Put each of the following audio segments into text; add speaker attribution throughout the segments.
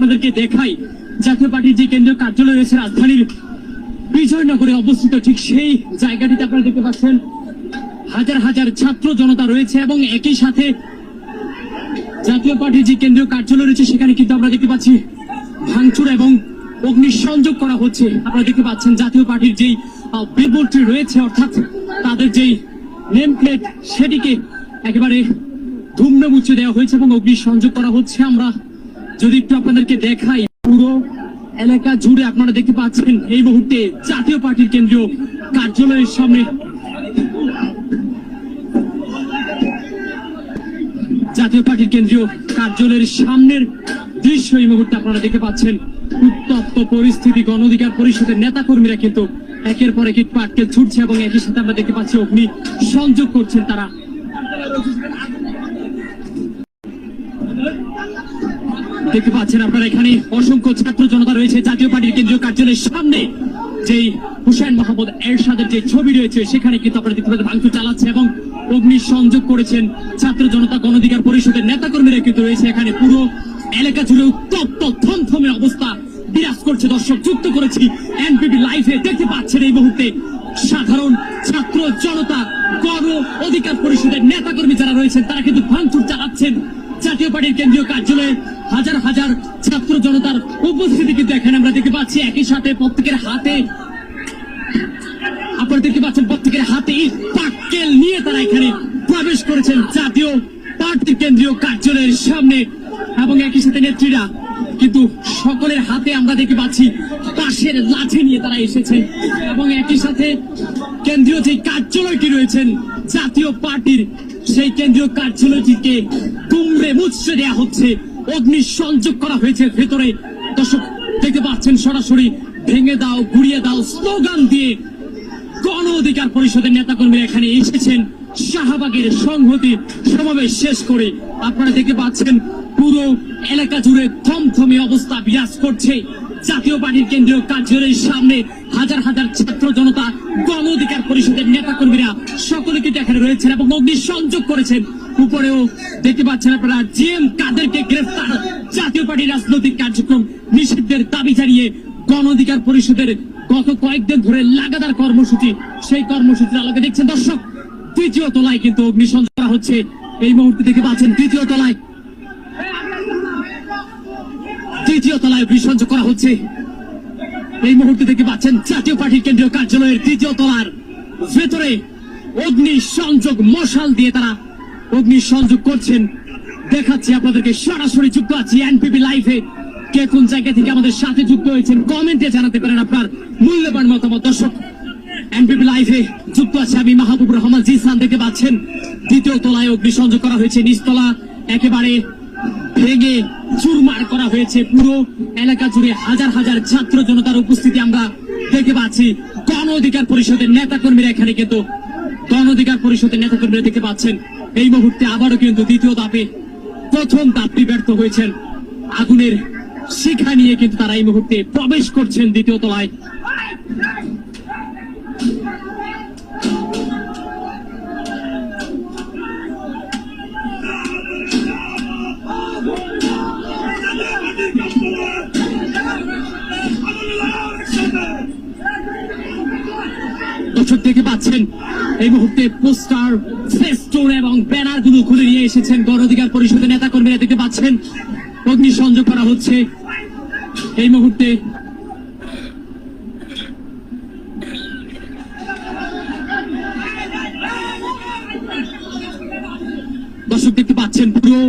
Speaker 1: আপনাদেরকে দেখাই, জাতীয় পার্টির যে কেন্দ্রীয় কার্যালয় রয়েছে রাজধানীর বিজয়নগরে অবস্থিত, ঠিক সেই জায়গাটিতে আপনারা দেখতে পাচ্ছেন, হাজার হাজার ছাত্র জনতা রয়েছে এবং একই সাথে জাতীয় পার্টির যে কেন্দ্রীয় কার্যালয় রয়েছে, সেখানে কিন্তু আমরা দেখতে পাচ্ছি ভাঙচুর এবং অগ্নিসংযোগ করা হচ্ছে। আপনারা দেখতে পাচ্ছেন জাতীয় পার্টির যেই বিলবোর্ডটি রয়েছে, অর্থাৎ তাদের যেই নেম প্লেট সেটিকে একেবারে ধুমড়ে মুছে দেওয়া হয়েছে এবং অগ্নিসংযোগ করা হচ্ছে। আমরা যদি একটু আপনাদেরকে দেখাই, পুরো এলাকা জুড়ে আপনারা দেখতে পাচ্ছেন এই মুহূর্তে জাতীয় পার্টির কেন্দ্রীয় কার্যালয়ের সামনে। জাতীয় পার্টির কেন্দ্রীয় কার্যালয়ের সামনের দৃশ্য এই মুহূর্তে আপনারা দেখতে পাচ্ছেন। উত্তপ্ত পরিস্থিতি গণ অধিকার পরিষদের নেতা কর্মীরা কিন্তু একের পর এক ইট পাটকেল ছুটছে এবং একই সাথে আমরা দেখতে পাচ্ছি অগ্নি সংযোগ করছেন তারা। দেখতে পাচ্ছেন আপনারা এখানে অসংখ্য ছাত্র জনতা রয়েছে, জাতীয় পার্টির কেন্দ্রীয় কার্যালয়ের সামনে। যেই হুসেন মোহাম্মদ এরশাদের যে ছবি রয়েছে, সেখানে কিন্তু আপনারা দেখতে পাচ্ছেন ভাঙচুর চালাচ্ছে এবং অগ্নি সংযোগ করেছেন ছাত্র জনতা গণঅধিকার পরিষদের নেতাকর্মীরা কিন্তু রয়েছে এখানে। পুরো এলাকা জুড়ে উত্তপ্ত, থমথমে অবস্থা বিরাজ করছে, দর্শক যুক্ত করেছি এনপিপি লাইভে। দেখতে পাচ্ছেন এই মুহূর্তে সাধারণ ছাত্র জনতা, গণ অধিকার পরিষদের নেতাকর্মী যারা রয়েছেন, তারা কিন্তু ভাঙচুর চালাচ্ছেন। জাতীয় পার্টির কেন্দ্রীয় কার্যালয়ে হাজার হাজার ছাত্র জনতার উপস্থিতি কিন্তু এখানে আমরা দেখতে পাচ্ছি। একই সাথে প্রত্যেকের হাতে আপনারা দেখতে পাচ্ছেন প্রত্যেকের হাতে পাক্কেল নিয়ে তারা এখানে প্রবেশ করেছেন জাতীয় পার্টির কেন্দ্রীয় কার্যালয়ের সামনে এবং একই সাথে নেত্রীরা কিন্তু সকলের হাতে আমরা দেখতে পাচ্ছি পাশের লাঠি নিয়ে তারা এসেছে এবং একই সাথে কেন্দ্রীয় যে কার্যালয়টি রয়েছেন, জাতীয় পার্টির সেই কেন্দ্রীয় কার্যালয়টিকে তুমড়ে মুচড়ে দেওয়া হচ্ছে। অগ্নি সংযোগ করা হয়েছে ভেতরে। দর্শক, দেখতে পাচ্ছেন সরাসরি ভেঙে দাও, গুড়িয়ে দাও স্লোগান দিয়ে গণ অধিকার পরিষদের নেতাকর্মীরা এখানে এসেছেন। শাহবাগের সংহতি সমাবেশ শেষ করে আপনারা দেখতে পাচ্ছেন পুরো এলাকা জুড়ে থমথমে অবস্থা বিরাজ করছে। জাতীয় পার্টির কেন্দ্রীয় কার্যালয়ের সামনে হাজার হাজার ছাত্র জনতা গণ অধিকার পরিষদের নেতাকর্মীরা সকলে কিন্তু এখানে রয়েছেন এবং অগ্নি সংযোগ করেছেন, উপরেও দেখতে পাচ্ছেন আপনারা জিএম কাদেরকে গ্রেফতার। জাতীয় পার্টির রাজনৈতিক কার্যক্রম নিষিদ্ধের দাবি জানিয়ে গণ অধিকার পরিষদের গত কয়েকদিন ধরে লাগাতার কর্মসূচি, সেই কর্মসূচির আলোকে দেখছেন দর্শক, তৃতীয় তলায় কিন্তু অগ্নিসংযোগ হচ্ছে। এই মুহূর্তে দেখতে পাচ্ছেন তৃতীয় তলায় তৃতীয় তলায় অগ্নিসংযোগ করা হচ্ছে। এই মুহূর্তে দেখতে পাচ্ছেন জাতীয় পার্টির কেন্দ্রীয় কার্যালয়ের তৃতীয় তলার ভেতরে অগ্নি সংযোগ মশাল দিয়ে তারা অগ্নি সংযোগ করছেন। দেখাচ্ছি আপনাদেরকে, সরাসরি যুক্ত আছি এনপিপি লাইভে কে কোন জায়গা থেকে আমাদের সাথে যুক্ত হয়েছেন কমেন্টে জানাতে পারেন আপনার মূল্যবান মতামত। দর্শক এনপিপি লাইভে যুক্ত আছে আমি মাহবুবুর রহমান। জিসান দেখতে পাচ্ছেন, দ্বিতীয় তলায় অগ্নি সংযোগ করা হয়েছে। নিচতলা একেবারে ভেঙে চুরমার করা হয়েছে পুরো এলাকা জুড়ে হাজার হাজার ছাত্র জনতার উপস্থিতি আমরা দেখতে পাচ্ছি। গণ অধিকার পরিষদের নেতা কর্মীরা এখানে কিন্তু গণ অধিকার পরিষদের নেতা কর্মীরা দেখতে পাচ্ছেন। এই মুহূর্তে আবারও কিন্তু দ্বিতীয় ধাপে প্রথম ধাপটি ব্যর্থ হয়েছেন। আগুনের শিখা নিয়ে কিন্তু তারা এই মুহূর্তে প্রবেশ করছেন দ্বিতীয় তলায়। দর্শক দেখতে পাচ্ছেন, এই মুহূর্তে পোস্টার, ফেস্টুন এবং ব্যানারগুলো খুলে নিয়ে এসেছেন গণ অধিকার পরিষদের নেতা কর্মীরা দেখতে পাচ্ছেন অগ্নি সংযোগ করা হচ্ছে। এই মুহূর্তে দর্শক দেখতে পাচ্ছেন, পুরো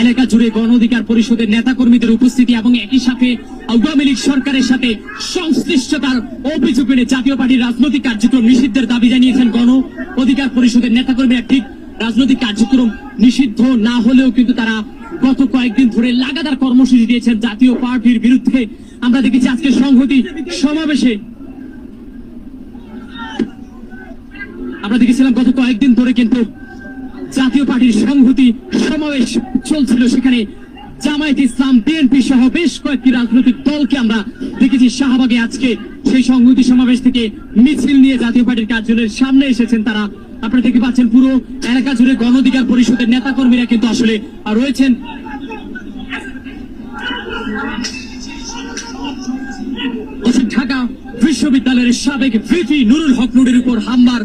Speaker 1: এলাকা জুড়ে গণ অধিকার পরিষদের নেতা কর্মীদের উপস্থিতি এবং একই সাথে আওয়ামী লীগ সরকারের সাথে সংশ্লিষ্টতার অভিযোগ এনে জাতীয় পার্টির রাজনৈতিক কার্যক্রম নিষিদ্ধের দাবি জানিয়েছেন গণ অধিকার পরিষদের নেতা কর্মীরা ঠিক রাজনৈতিক কার্যক্রম নিষিদ্ধ না হলেও কিন্তু তারা গত কয়েকদিন ধরে লাগাতার কর্মসূচি দিয়েছেন জাতীয় পার্টির বিরুদ্ধে। আমরা দেখেছি আজকে সংহতি সমাবেশে। আমরা দেখেছিলাম গত কয়েকদিন ধরে কিন্তু জাতীয় পার্টির সংহতি, সমাবেশ চলছিল সেখানে। জামায়াত ইসলাম, বিএনপি সহ বেশ কয়েকটি রাজনৈতিক দলকে আমরা দেখেছি শাহবাগে আজকে। সেই সংহতি সমাবেশ থেকে মিছিল নিয়ে জাতীয় পার্টির কার্যালয়ের সামনে এসেছেন তারা। আপনারা দেখতে পাচ্ছেন পুরো এলাকা জুড়ে গণ অধিকার পরিষদের নেতা কর্মীরা কিন্তু আসলে রয়েছেন। ঢাকা বিশ্ববিদ্যালয়ের সাবেক ভিপি নুরুল হক নুরের উপর হামলার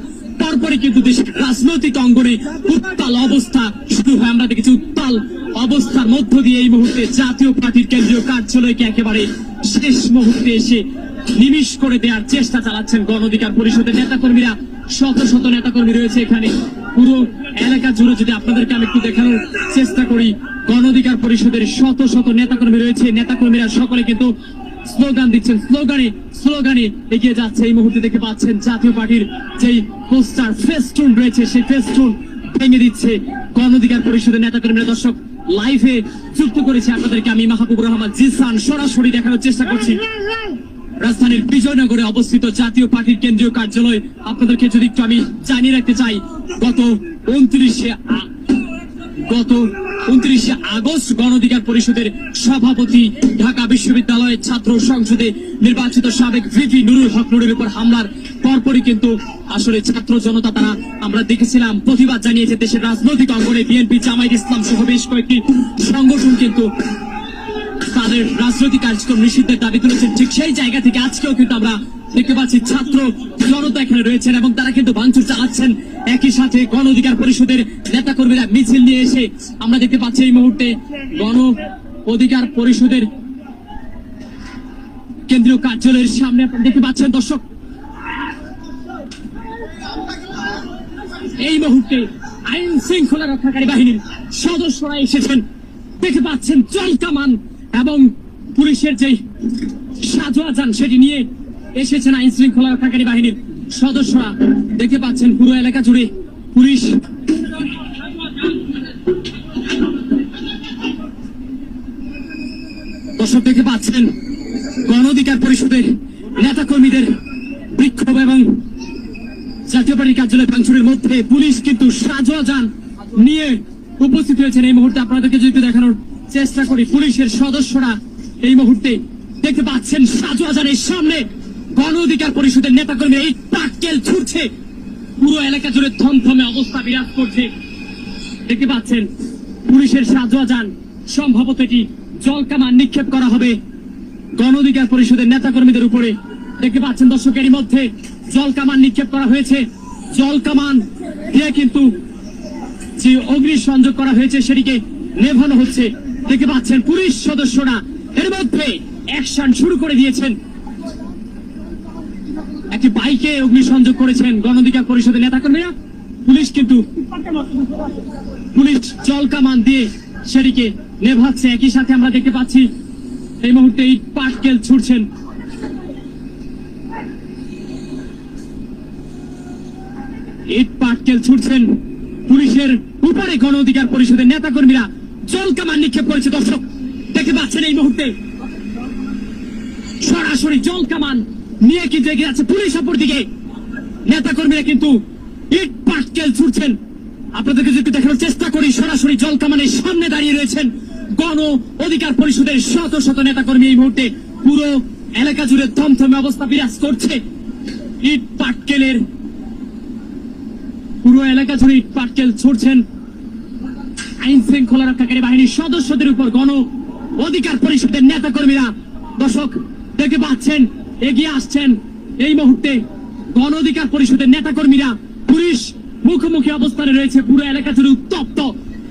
Speaker 1: পরপরই কিন্তু দেশের রাজনৈতিক অঙ্গনে উত্তাল অবস্থা শুরু হয়। আমরা দেখেছি উত্তাল অবস্থার মধ্য দিয়ে এই মুহূর্তে জাতীয় পার্টির কেন্দ্রীয় কার্যালয়কে একেবারে শেষ মুহূর্তে এসে নিমিষ করে দেওয়ার চেষ্টা চালাচ্ছেন গণ অধিকার পরিষদের নেতাকর্মীরা। শত শত নেতাকর্মী রয়েছে এখানে। পুরো এলাকা জুড়ে যদি আপনাদেরকে আমি একটু দেখানোর চেষ্টা করি গণ অধিকার পরিষদের শত শত নেতাকর্মী রয়েছে। নেতাকর্মীরা সকলে কিন্তু স্লোগান দিচ্ছেন। স্লোগানে স্লোগানে এগিয়ে যাচ্ছে এই মুহূর্তে দেখতে পাচ্ছেন জাতীয় পার্টির যেই পোস্টার ফেস্টুন রয়েছে, সেই ফেস্টুন ভেঙে দিচ্ছে গণ অধিকার পরিষদের নেতাকর্মীরা। দর্শক লাইভে যুক্ত করেছে আপনাদেরকে আমি মাহবুবুর রহমান। জিসান, সরাসরি দেখানোর চেষ্টা করছি। রাজধানীর বিজয়নগরে অবস্থিত জাতীয় পার্টির কেন্দ্রীয় কার্যালয়। আপনাদেরকে যদি একটু আমি জানিয়ে রাখতে চাই, গত উনত্রিশে গত উনত্রিশে আগস্ট গণ অধিকার পরিষদের সভাপতি ঢাকা বিশ্ববিদ্যালয়ের ছাত্র সংসদে নির্বাচিত সাবেক ভিপি নুরুল হক নুরের উপর হামলার পরপরই কিন্তু আসলে ছাত্র জনতা তারা আমরা দেখেছিলাম প্রতিবাদ জানিয়েছে দেশের রাজনৈতিক অঙ্গনে বিএনপি, জামায়াত ইসলাম সহ বেশ কয়েকটি সংগঠন কিন্তু তাদের রাজনৈতিক কার্যক্রম নিষিদ্ধের দাবি তুলেছেন ঠিক সেই জায়গা থেকে আজকেও কিন্তু আমরা দেখতে পাচ্ছি ছাত্র জনতা এখানে রয়েছেন এবং তারা কিন্তু ভাঙচুর চালাচ্ছেন। একই সাথে গণ অধিকার পরিষদের নেতাকর্মীরা মিছিল নিয়ে এসে আমরা দেখতে পাচ্ছি এই মুহূর্তে গণ অধিকার পরিষদের কেন্দ্রীয় কার্যালয়ের সামনে আপনারা দেখতে পাচ্ছেন দর্শক। এই মুহূর্তে আইন শৃঙ্খলা রক্ষাকারী বাহিনীর সদস্যরা এসেছেন। দেখতে পাচ্ছেন চল কামান এবং পুলিশের যে সাজোয়া যান সেটি নিয়ে এসেছেন আইন শৃঙ্খলা রক্ষাকারী বাহিনীর সদস্যরা? দেখতে পাচ্ছেন পুরো এলাকা জুড়ে পুলিশ। দর্শক, দেখতে পাচ্ছেন গণ অধিকার পরিষদের নেতা কর্মীদের বিক্ষোভ এবং জাতীয় পার্টির কার্যালয় ভাঙচুরের মধ্যে পুলিশ কিন্তু সাজোয়া নিয়ে উপস্থিত হয়েছেন এই মুহূর্তে আপনাদেরকে যদি দেখানোর চেষ্টা করি, পুলিশের সদস্যরা এই মুহূর্তে দেখতে পাচ্ছেন সাজোয়া যানের সামনে গণ অধিকার পরিষদের নেতাকর্মী এই টাক্কেল ছুটছে পুরো এলাকা জুড়ে থমথমে অবস্থা বিরাজ করছে। দেখতে পাচ্ছেন, পুলিশের সাজোয়া যান। সম্ভবত এটি জলকামান নিক্ষেপ করা হবে গণ অধিকার পরিষদের নেতাকর্মীদের উপরে। দেখতে পাচ্ছেন দর্শকেরই মধ্যে জল কামান নিক্ষেপ করা হয়েছে। জল কামান দিয়ে কিন্তু যে অগ্নি সংযোগ করা হয়েছে, সেটিকে নেভানো হচ্ছে। দেখতে পাচ্ছেন, পুলিশ সদস্যরা এর মধ্যে অ্যাকশন শুরু করে দিয়েছেন। একটি বাইকে অগ্নি করেছেন গণ অধিকার পরিষদের নেতাকর্মীরা। পুলিশ কিন্তু পুলিশ জল কামান দিয়ে সেটিকে নেভাচ্ছে। একই সাথে আমরা দেখতে পাচ্ছি এই মুহূর্তে এই পাটকেল ছুটছেন। ইট পাটকেল ছুটছেন পুলিশের উপরে গণ অধিকার পরিষদের নেতাকর্মীরা। জল কামান নিক্ষেপ করেছে দর্শক। দেখতে পাচ্ছেন এই মুহূর্তে সরাসরি জল কামান নিয়ে কিন্তু এগিয়ে যাচ্ছে পুলিশ অপর দিকে। নেতাকর্মীরা কিন্তু ইট পাটকেল ছুটছেন। আপনাদেরকে যদি দেখানোর চেষ্টা করি, সরাসরি জল কামানের সামনে দাঁড়িয়ে রয়েছেন গণ অধিকার পরিষদের শত শত নেতাকর্মী এই মুহূর্তে। পুরো এলাকা জুড়ে থমথমে অবস্থা বিরাজ করছে। ইট পাটকেলের পুরো এলাকা জুড়ে ইট পাটকেল ছুটছেন। আইন শৃঙ্খলা রক্ষাকারী বাহিনীর সদস্যদের উপর গণ অধিকার পরিষদের নেতা কর্মীরা দর্শক দেখতে পাচ্ছেন এগিয়ে আসছেন এই মুহূর্তে গণ অধিকার পরিষদের নেতা কর্মীরা পুলিশ মুখোমুখি অবস্থানে রয়েছে, পুরো এলাকা জুড়ে উত্তপ্ত,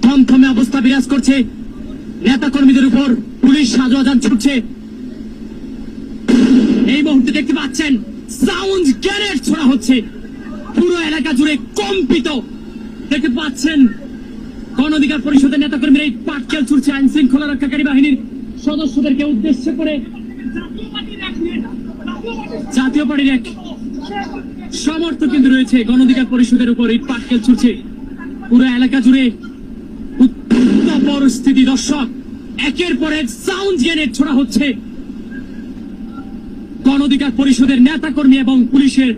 Speaker 1: থমথমে অবস্থা বিরাজ করছে। নেতা কর্মীদের উপর পুলিশ সাজোয়াজান ছুটছে। এই মুহূর্তে দেখতে পাচ্ছেন সাউন্ড গ্যারেট ছোড়া হচ্ছে। পুরো এলাকা জুড়ে কম্পিত। দেখতে পাচ্ছেন, গণ অধিকার পরিষদের নেতাকর্মীরা এই পাটকেল ছুটছে আইন শৃঙ্খলা রক্ষাকারী বাহিনীর সদস্যদেরকে উদ্দেশ্য করে। জাতীয় পার্টির এক সমর্থক কিন্তু রয়েছে। গণ অধিকার পরিষদের উপর এই পাটকেল ছুটছে পুরো এলাকা জুড়ে উত্তপ্ত পরিস্থিতি, দর্শক। একের পর এক সাউন্ড গ্রেনেড ছোড়া হচ্ছে। গণ অধিকার পরিষদের নেতা কর্মী এবং পুলিশের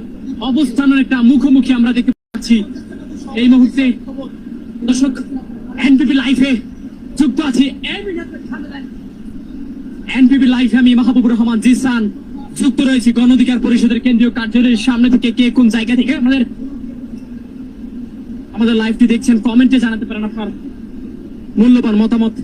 Speaker 1: অবস্থানের একটা মুখোমুখি আমরা দেখতে পাচ্ছি। এই মুহূর্তে দর্শক এনপিপি লাইফে যুক্ত আছি। এনপিপি লাইফে আমি মাহবুবুর রহমান, জিসান। যুক্ত রয়েছে গণ অধিকার পরিষদের কেন্দ্রীয় কার্যালয়ের সামনে থেকে কে কোন জায়গা থেকে আমাদের আমাদের লাইভটি দেখছেন, কমেন্টে জানাতে পারেন আপনার মূল্যবান মতামত।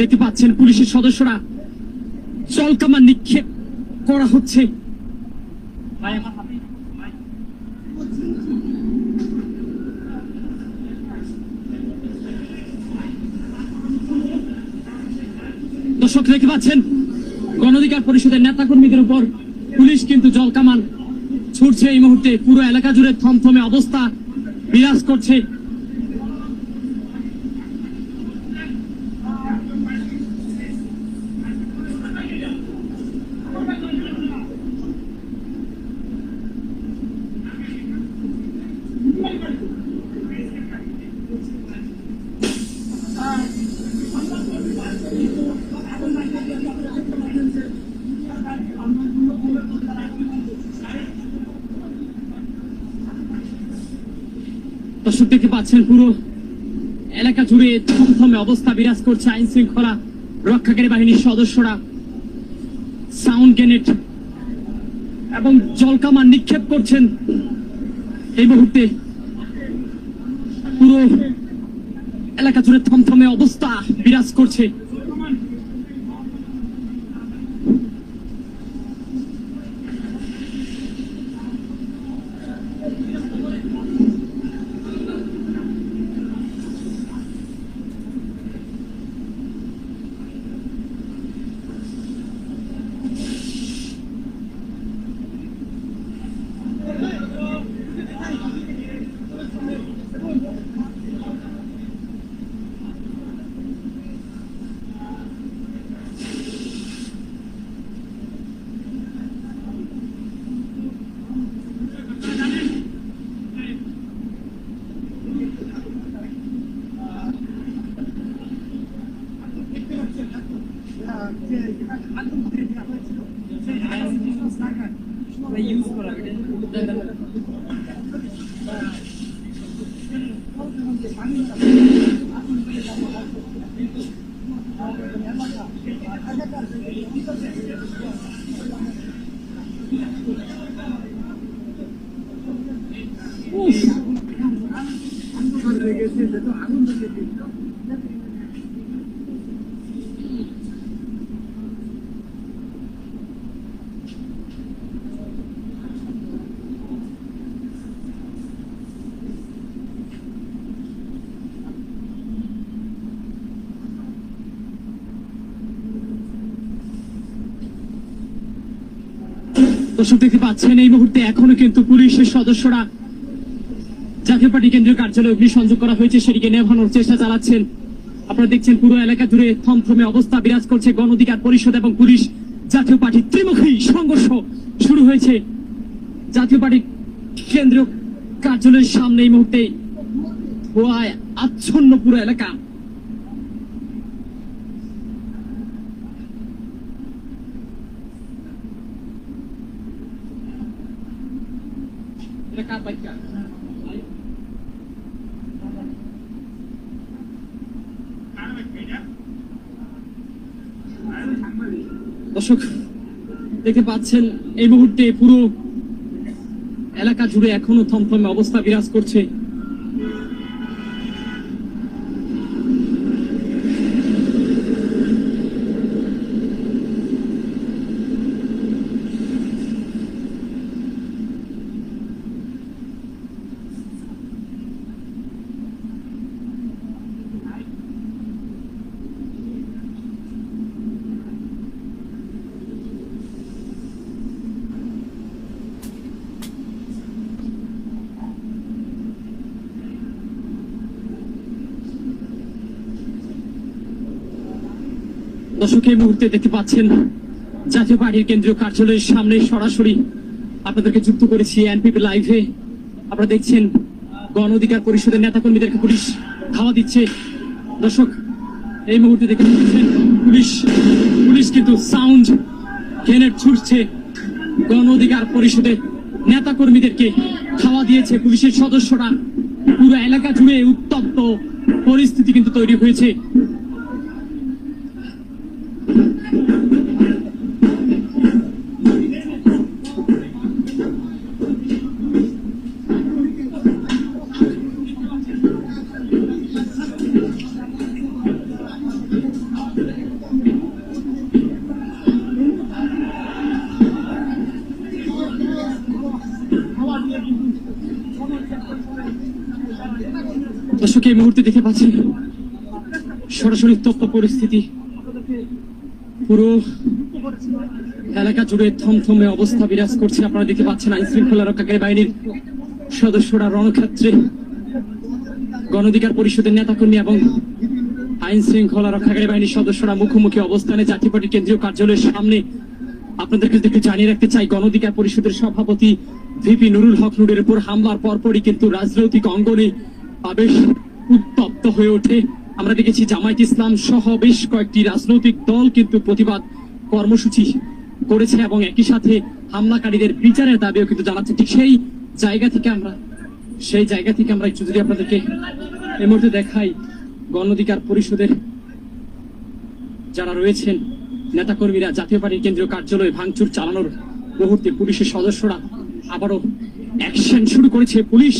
Speaker 1: দেখতে পাচ্ছেন পুলিশের সদস্যরা। জলকামান নিক্ষেপ করা হচ্ছে। দর্শক, দেখতে পাচ্ছেন? গণঅধিকার পরিষদের নেতাকর্মীদের উপর পুলিশ কিন্তু জলকামান ছুটছে এই মুহূর্তে। পুরো এলাকা জুড়ে থমথমে অবস্থা বিরাজ করছে। দর্শক দেখতে পাচ্ছেন, পুরো এলাকা জুড়ে থমথমে অবস্থা বিরাজ করছে আইন শৃঙ্খলা রক্ষাকারী বাহিনীর সদস্যরা। সাউন্ড গ্রেনেড এবং জলকামান নিক্ষেপ করছেন এই মুহূর্তে। পুরো এলাকা জুড়ে থমথমে অবস্থা বিরাজ করছে। Thank you. দর্শক দেখতে পাচ্ছেন, এই মুহূর্তে এখনও কিন্তু পুলিশের সদস্যরা জাতীয় পার্টি কেন্দ্রীয় কার্যালয়ে অগ্নিসংযোগ করা হয়েছে, সেটিকে নেভানোর চেষ্টা চালাচ্ছেন। আপনারা দেখছেন পুরো এলাকা জুড়ে থমথমে অবস্থা, বিরাজ করছে গণ অধিকার পরিষদ এবং পুলিশ। জাতীয় পার্টি ত্রিমুখী সংঘর্ষ শুরু হয়েছে। জাতীয় পার্টি কেন্দ্রীয় কার্যালয়ের সামনে এই মুহূর্তে আচ্ছন্ন পুরো এলাকা। এটা দর্শক দেখতে পাচ্ছেন এই মুহূর্তে পুরো এলাকা জুড়ে এখনও থমথমে অবস্থা বিরাজ করছে। দর্শক এই মুহূর্তে দেখতে পাচ্ছেন জাতীয় পার্টির কেন্দ্রীয় কার্যালয়ের সামনে সরাসরি আপনাদেরকে যুক্ত করেছি এনপিপি লাইভে। আপনারা দেখছেন গণ অধিকার পরিষদের নেতাকর্মীদেরকে পুলিশ ধাওয়া দিচ্ছে। দর্শক, এই মুহূর্তে দেখতে পাচ্ছেন পুলিশ পুলিশ কিন্তু সাউন্ড গ্রেনেড ছুটছে গণ অধিকার পরিষদের নেতাকর্মীদেরকে খাওয়া দিয়েছে পুলিশের সদস্যরা। পুরো এলাকা জুড়ে উত্তপ্ত পরিস্থিতি কিন্তু তৈরি হয়েছে। এই মুহূর্তে দেখতে পাচ্ছেন সরাসরি তথ্য পরিস্থিতি। পুরো এলাকা জুড়ে থমথমে অবস্থা বিরাজ করছে। আপনারা দেখতে পাচ্ছেন আইন শৃঙ্খলা রক্ষাকারী বাহিনীর সদস্যরা রণক্ষেত্রে গণধিকার পরিষদের নেতাকর্মী এবং আইন শৃঙ্খলা রক্ষাকারী বাহিনীর সদস্যরা মুখোমুখি অবস্থানে জাতীয় পার্টির কেন্দ্রীয় কার্যালয়ের সামনে। আপনাদেরকে একটু জানিয়ে রাখতে চাই, গণধিকার পরিষদের সভাপতি ভিপি নুরুল হক নুরের উপর হামলার পরপরই কিন্তু রাজনৈতিক অঙ্গনে বেশ উত্তপ্ত হয়ে ওঠে। আমরা দেখেছি জামায়াত ইসলাম সহ বেশ কয়েকটি রাজনৈতিক দল কিন্তু প্রতিবাদ কর্মসূচি করেছে এবং একই সাথে হামলাকারীদের বিচারের দাবিও কিন্তু জানাচ্ছে। ঠিক সেই জায়গা থেকে আমরা সেই জায়গা থেকে আমরা একটু যদি আপনাদেরকে এই মুহূর্তে দেখাই গণ অধিকার পরিষদের যারা রয়েছেন, নেতাকর্মীরা, জাতীয় পার্টির কেন্দ্রীয় কার্যালয়ে ভাঙচুর চালানোর মুহূর্তে পুলিশের সদস্যরা আবারও অ্যাকশন শুরু করেছে। পুলিশ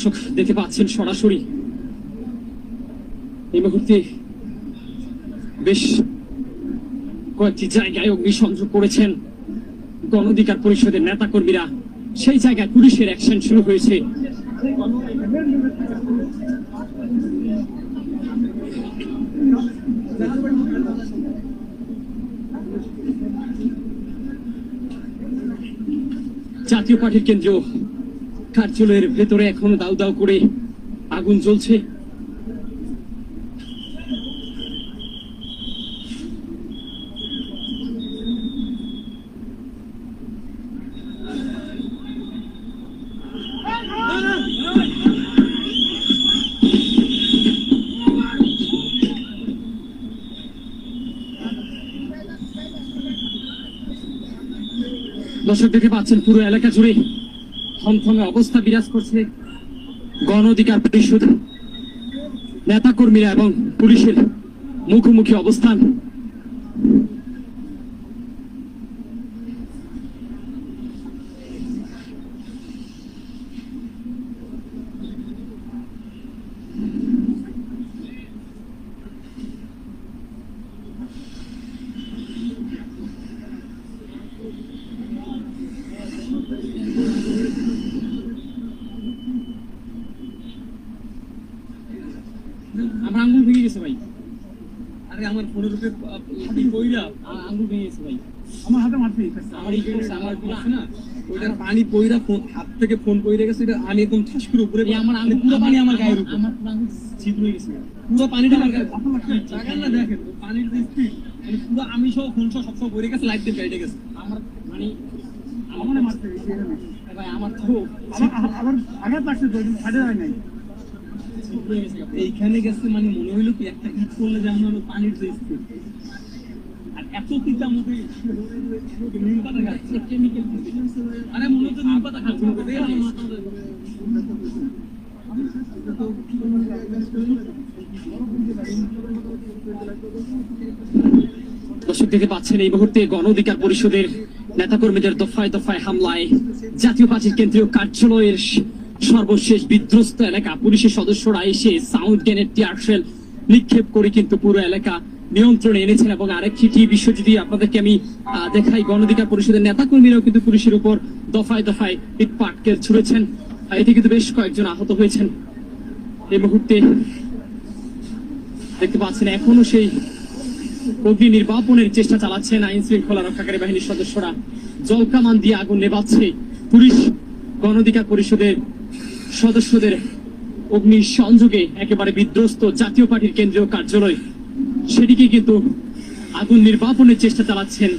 Speaker 1: দর্শক দেখতে পাচ্ছেন সরাসরি। এই মুহূর্তে বেশ কয়েকটি জায়গায় অগ্নিসংযোগ করেছেন গণ অধিকার পরিষদের নেতাকর্মীরা। সেই জায়গায় পুলিশের অ্যাকশন শুরু হয়েছে। জাতীয় পার্টির কেন্দ্রীয় কার্যালয়ের ভেতরে এখনও দাউ দাউ করে আগুন জ্বলছে। দর্শক দেখতে পাচ্ছেন পুরো এলাকা জুড়ে থমথমে অবস্থা বিরাজ করছে গণ অধিকার পরিষদ নেতাকর্মীরা এবং পুলিশের মুখোমুখি অবস্থান। আমার আঙ্গুল ভেঙে গেছে ভাই।
Speaker 2: আরে আমার উপরে ফাটি পইরা
Speaker 1: আঙ্গুল ভেঙে গেছে ভাই।
Speaker 2: আমার হাতে মারছে
Speaker 1: আমার এই করছে, আমার
Speaker 2: আছে না ওইটার পানি পইরা ফোন হাত থেকে ফোন পইরে গেছে এটা আমি একদম ঠাস করে উপরে
Speaker 1: আমার আঙ্গুল
Speaker 2: পুরো পানি আমার গায়ের উপর।
Speaker 1: আমার আঙ্গুল ছিদ্র হয়ে গেছে।
Speaker 2: পুরো পানিটা আমার গায়ে তাকান না দেখেন পানির যে স্পিড মানে পুরো আমি সহ ফোন সব সব পইরে গেছে লাইট দিয়ে বেড়ে গেছে।
Speaker 1: আমার মানে
Speaker 3: আমার মারছে
Speaker 1: ভাই আমার তো
Speaker 3: আবার আঘাত লাগছে তো ফাটে যায় নাই।
Speaker 1: ছিদ্র হয়ে গেছে
Speaker 2: এইখানে গেছে মানে মনে হইল কি একটা ইট করলে যেমন হলো পানির যে স্পিড
Speaker 1: দর্শক দেখতে পাচ্ছেন, এই মুহূর্তে গণ অধিকার পরিষদের নেতাকর্মীদের দফায় দফায় হামলায় জাতীয় পার্টির কেন্দ্রীয় কার্যালয়ের সর্বশেষ বিধ্বস্ত এলাকা পুলিশের সদস্যরা এসে সাউন্ড গ্রেনেড টিয়ারশেল নিক্ষেপ করে কিন্তু পুরো এলাকা নিয়ন্ত্রণে এনেছেন এবং আরেকটি বিষয় যদি আপনাদেরকে আমি দেখাই গণ অধিকার পরিষদের নেতাকর্মীরাও কিন্তু পুলিশের উপর দফায় দফায় ইট পাটকেল ছুড়েছেন এতে কিন্তু বেশ কয়েকজন আহত হয়েছেন। এই মুহূর্তে দেখতে পাচ্ছেন, এখনও সেই অগ্নি নির্বাপনের চেষ্টা চালাচ্ছেন আইন শৃঙ্খলা রক্ষাকারী বাহিনীর সদস্যরা। জলকামান দিয়ে আগুন নেভাচ্ছে পুলিশ গণ অধিকার পরিষদের সদস্যদের অগ্নি সংযোগে একেবারে বিধ্বস্ত জাতীয় পার্টির কেন্দ্রীয় কার্যালয়। সেটিকে কিন্তু আগুন নির্বাপনের চেষ্টা চালাচ্ছেন